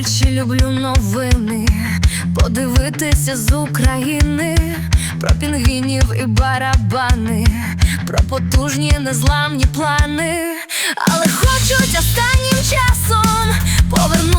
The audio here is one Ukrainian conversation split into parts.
Польщі люблю новини, подивитися з України, про пінгвінів і барабани, про потужні незламні плани, але хочуть останнім часом повернути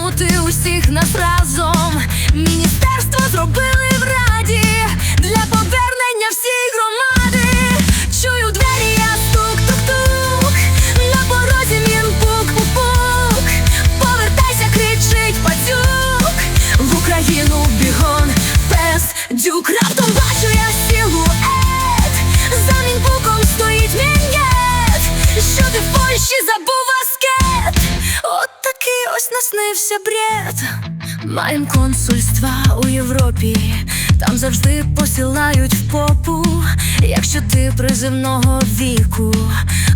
Польщі забув аскет. От такий ось наснився бред. Маєм консульства у Європі. Там завжди посилають в попу. Якщо ти приземного віку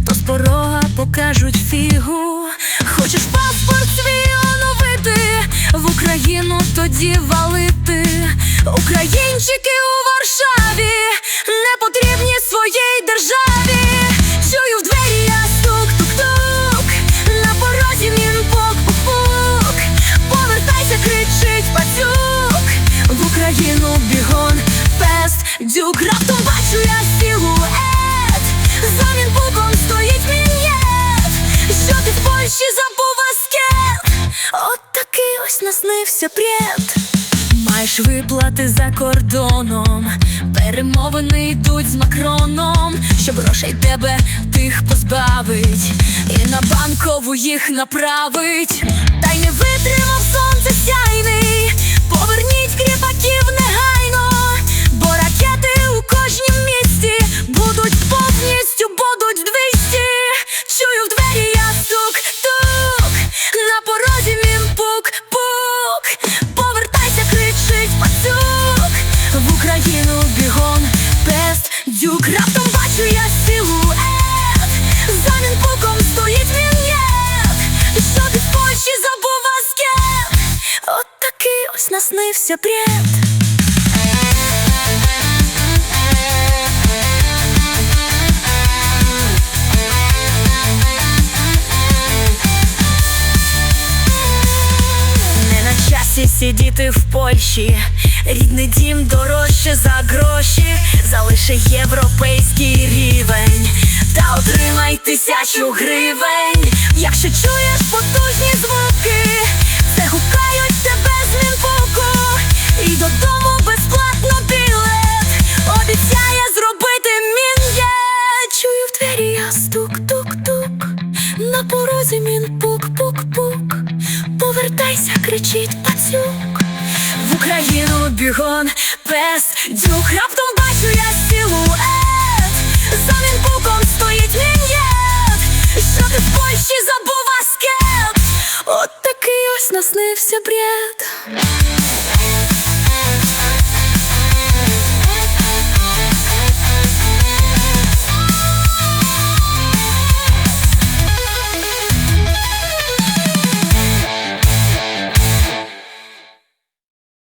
То з порога покажуть фігу. Хочеш паспорт свій оновити? В Україну тоді валити. Українчики у Варшаві Не потрібні своїй державі дюк Раптом бачу я силует. За мінпуком стоїть мін'єт. Що ти в Польщі забув аскет? От такий ось наснився пред Маєш виплати за кордоном, перемовини йдуть з Макроном, щоб грошей тебе тих позбавить, і на банкову їх направить, та й не витримав сонце сяйний, поверніть кріпаків В Україну бігом. Пест дюк. Раптом бачу я силует. За мінпуком стоїть мін'єт Що ти в забув аскет. От такий ось наснився бред на сидіти в Польщі, рідний дім дорожче за гроші, залиши європейський рівень та отримай тисячу гривень. Якщо чуєш потужні звуки, це гукають тебе з мінпуку і додому безплатно білет. Обіцяє зробити мін'є. Чую в двері я стук-тук-тук, на порозі мін пук-пук-пук. Повертайся, кричить пацюк В Україну бігон пес. Дюк Раптом бачу я силует. За мінпуком стоїть мін'єт. Що ти в Польщі забув аскет. От такий ось наснився бред